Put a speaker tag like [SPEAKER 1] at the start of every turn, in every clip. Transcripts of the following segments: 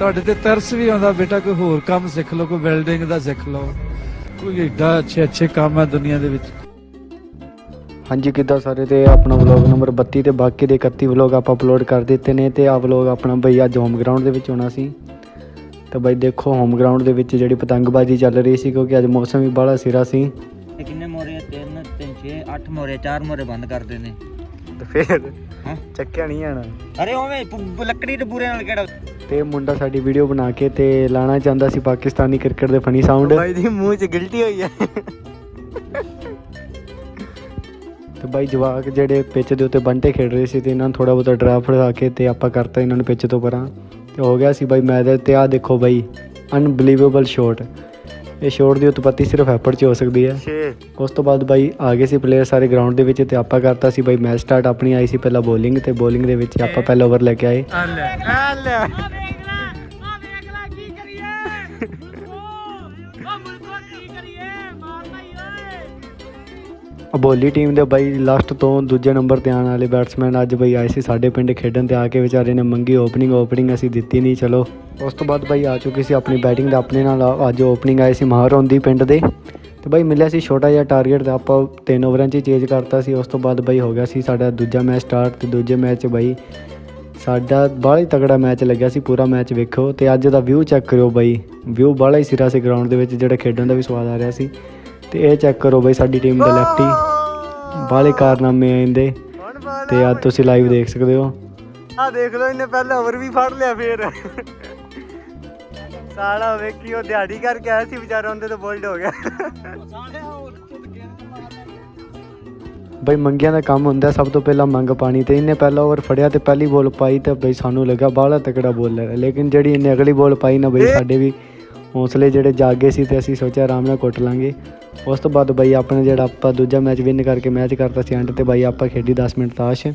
[SPEAKER 1] ਤੁਹਾਡੇ ਤੇ ਤਰਸ ਵੀ ਆਉਂਦਾ ਬੇਟਾ ਕੋਈ ਹੋਰ ਕੰਮ ਸਿੱਖ ਲਓ ਕੋਈ ਵੈਲਡਿੰਗ ਦਾ ਸਿੱਖ ਲਓ। ਕੋਈ ਏਡਾ ਅੱਛੇ ਅੱਛੇ ਕੰਮ ਆ ਦੁਨੀਆ ਦੇ ਵਿੱਚ।
[SPEAKER 2] ਹਾਂਜੀ ਕਿੱਦਾਂ ਸਾਰੇ? ਤੇ ਆਪਣਾ ਵਲੌਗ ਨੰਬਰ 32 ਤੇ ਬਾਕੀ ਦੇ 31 ਵਲੌਗ ਆਪਾਂ ਅਪਲੋਡ ਕਰ ਦਿੱਤੇ ਨੇ ਤੇ ਆ ਵਲੌਗ ਆਪਣਾ ਬਈ ਅੱਜ ਹੋਮ ਗਰਾਊਂਡ ਦੇ ਵਿੱਚ ਹੋਣਾ ਸੀ। ਤੇ ਬਈ ਦੇਖੋ ਹੋਮ ਗਰਾਊਂਡ ਦੇ ਵਿੱਚ ਜਿਹੜੀ ਪਤੰਗਬਾਜ਼ੀ ਚੱਲ ਰਹੀ ਸੀ ਕਿਉਂਕਿ ਅੱਜ ਮੌਸਮ ਵੀ ਬੜਾ ਸਿਰਾ ਸੀ।
[SPEAKER 3] ਕਿੰਨੇ ਮੋਰੇ 3 3 6 8 ਮੋਰੇ 4 ਮੋਰੇ ਬੰਦ ਕਰਦੇ ਨੇ।
[SPEAKER 2] ਤੇ ਫਿਰ
[SPEAKER 3] ਹਾਂ?
[SPEAKER 2] ਚੱਕਿਆ ਨਹੀਂ ਆਣਾ
[SPEAKER 3] ਅਰੇ ਓਵੇਂ ਲੱਕੜੀ ਤੇ ਬੂਰੇ ਨਾਲ ਕਿਹੜਾ
[SPEAKER 2] ਤੇ ਮੁੰਡਾ ਸਾਡੀ ਵੀਡੀਓ ਬਣਾ ਕੇ ਤੇ ਲਾਣਾ ਚਾਹੁੰਦਾ ਸੀ ਪਾਕਿਸਤਾਨੀ ਕ੍ਰਿਕਟ ਦੇ ਫਨੀ ਸਾਊਂਡ ਬਾਈ ਦੀ ਮੂੰਹ 'ਚ ਗਿਲਟੀ ਹੋਈ ਹੈ ਤੇ ਬਾਈ ਜਵਾਕ ਜਿਹੜੇ ਪਿੱਚ ਦੇ ਉੱਤੇ ਬੰਟੇ ਖੇਡ ਰਹੇ ਸੀ ਤੇ ਇਹਨਾਂ ਨੂੰ ਥੋੜਾ ਬਹੁਤਾ ਡਰਾ ਫੜਾ ਕੇ ਤੇ ਆਪਾਂ ਕਰਤਾ ਇਹਨਾਂ ਨੂੰ ਪਿੱਚ ਤੋਂ ਪਰਾਂ। ਤੇ ਹੋ ਗਿਆ ਸੀ ਬਾਈ ਮੈਚ ਤੇ ਆ ਦੇਖੋ ਬਾਈ ਅਨਬਲੀਵੇਬਲ ਸ਼ਾਟ ਇਹ ਸ਼ਾਟ ਦੀ ਉਤਪਤੀ ਸਿਰਫ ਐਫਰਟ 'ਚ ਹੋ ਸਕਦੀ ਹੈ। ਉਸ ਤੋਂ ਬਾਅਦ ਬਾਈ ਆ ਗਏ ਸੀ ਪਲੇਅਰ ਸਾਰੇ ਗਰਾਊਂਡ ਦੇ ਵਿੱਚ ਤੇ ਆਪਾਂ ਕਰਤਾ ਸੀ ਬਾਈ ਮੈਚ ਸਟਾਰਟ ਆਪਣੀ ਆਈ ਸੀ ਪਹਿਲਾਂ ਬੋਲਿੰਗ ਤੇ ਬੋਲਿੰਗ ਦੇ ਵਿੱਚ ਆਪਾਂ ਪਹਿਲਾ ਓਵਰ ਲੈ ਕੇ ਆਏ। ਬੋਲੀ ਟੀਮ ਦੇ ਬਾਈ ਲਾਸਟ ਤੋਂ ਦੂਜੇ ਨੰਬਰ ਤੇ ਆਉਣ ਵਾਲੇ ਬੈਟਸਮੈਨ ਅੱਜ ਬਾਈ ਆਏ ਸੀ ਸਾਡੇ ਪਿੰਡ ਖੇਡਣ ਤੇ ਆ ਕੇ ਵਿਚਾਰੇ ਨੇ ਮੰਗੀ ਓਪਨਿੰਗ ਓਪਨਿੰਗ ਅਸੀਂ ਦਿੱਤੀ ਨਹੀਂ, ਚਲੋ। ਉਸ ਤੋਂ ਬਾਅਦ ਬਾਈ ਆ ਚੁੱਕੀ ਸੀ ਆਪਣੀ ਬੈਟਿੰਗ ਦਾ, ਆਪਣੇ ਨਾਲ ਅੱਜ ਓਪਨਿੰਗ ਆਏ ਸੀ ਮਾਹਰ ਹੁੰਦੀ ਪਿੰਡ ਦੇ। ਤੇ ਬਾਈ ਮਿਲਿਆ ਸੀ ਛੋਟਾ ਜਿਹਾ ਟਾਰਗੇਟ ਤੇ ਆਪਾਂ ਤਿੰਨ ਓਵਰਾਂ 'ਚ ਚੇਂਜ ਕਰਤਾ ਸੀ, ਉਸ ਤੋਂ ਬਾਅਦ ਬਾਈ ਹੋ ਗਿਆ ਸੀ ਸਾਡਾ ਦੂਜਾ ਮੈਚ ਸਟਾਰਟ ਤੇ ਦੂਜੇ ਮੈਚ 'ਚ ਬਾਈ ਸਾਡਾ ਬਾਹਲਾ ਹੀ ਤਗੜਾ ਮੈਚ ਲੱਗਿਆ ਸੀ, ਪੂਰਾ ਮੈਚ ਵੇਖੋ ਤੇ ਅੱਜ ਦਾ ਵਿਊ ਚੈੱਕ ਕਰਿਓ ਬਾਈ। ਵਿਊ ਬਾਹਲਾ ਹੀ ਸਿਰਾ ਸੀ ਗਰਾਊਂਡ ਦੇ ਵਿੱਚ, ਜਿਹੜਾ ਖੇਡਣ ਦਾ ਵੀ ਸਵਾਦ ਆ ਰਿਹਾ ਸੀ। ਤੇ ਇਹ ਚੈੱਕ ਕਰੋ ਬਾਈ ਸਾਡੀ ਟੀਮ ਦਾ ਲੈਫਟੀ ਬਾਹਲੇ ਕਾਰਨਾਮੇ ਆ ਇਹਦੇ। ਤੇ ਅੱਜ ਤੁਸੀਂ ਲਾਈਵ ਦੇਖ ਸਕਦੇ ਹੋ।
[SPEAKER 4] ਆ ਦੇਖ ਲਓ, ਇਹਨੇ ਪਹਿਲੇ ਓਵਰ ਵੀ ਫੜ ਲਿਆ ਫੇਰ। ਸਾਲਾ ਵੇਖੀ, ਉਹ ਦਿਹਾੜੀ ਕਰਕੇ ਆਇਆ ਸੀ ਵਿਚਾਰਾ, ਉਹਦੇ ਤੋਂ ਬੋਲਡ ਹੋ ਗਿਆ।
[SPEAKER 2] ਬਈ ਮੰਗਿਆਂ ਦਾ ਕੰਮ ਹੁੰਦਾ, ਸਭ ਤੋਂ ਪਹਿਲਾਂ ਮੰਗ ਪਾਣੀ ਤੇ। ਇਹਨੇ ਪਹਿਲਾ ਓਵਰ ਫੜਿਆ ਤੇ ਪਹਿਲੀ ਬੋਲ ਪਾਈ ਤੇ ਬਈ ਸਾਨੂੰ ਲੱਗਾ ਬਾਹਲਾ ਤਕੜਾ ਬੋਲਰ ਹੈ। ਲੇਕਿਨ ਜਿਹੜੀ ਇਹਨੇ ਅਗਲੀ ਬੋਲ ਪਾਈ ਨਾ ਬਈ, ਸਾਡੇ ਵੀ ਹੌਸਲੇ ਜਿਹੜੇ ਜਾਗੇ ਸੀ ਤੇ ਅਸੀਂ ਸੋਚਿਆ ਆਰਾਮ ਨਾਲ ਕੁੱਟ ਲਾਂਗੇ। ਉਸ ਤੋਂ ਬਾਅਦ ਬਈ ਆਪਣਾ ਜਿਹੜਾ ਆਪਾਂ ਦੂਜਾ ਮੈਚ ਵਿਨ ਕਰਕੇ ਮੈਚ ਕਰਤਾ ਸੀ ਐਂਡ ਤੇ ਬਾਈ ਆਪਾਂ ਖੇਡੀ 10 ਮਿੰਟ ਤਾਸ਼।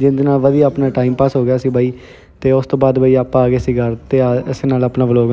[SPEAKER 2] ਜਿਹਦੇ ਨਾਲ ਵਧੀਆ ਆਪਣਾ ਟਾਈਮ ਪਾਸ ਹੋ ਗਿਆ ਸੀ ਬਈ। ਤੇ ਉਸ ਤੋਂ ਬਾਅਦ ਬਈ ਆਪਾਂ ਆ ਗਏ ਸੀ ਘਰ ਤੇ ਆ- ਇਸ ਨਾਲ ਆਪਣਾ ਵਲੋਗ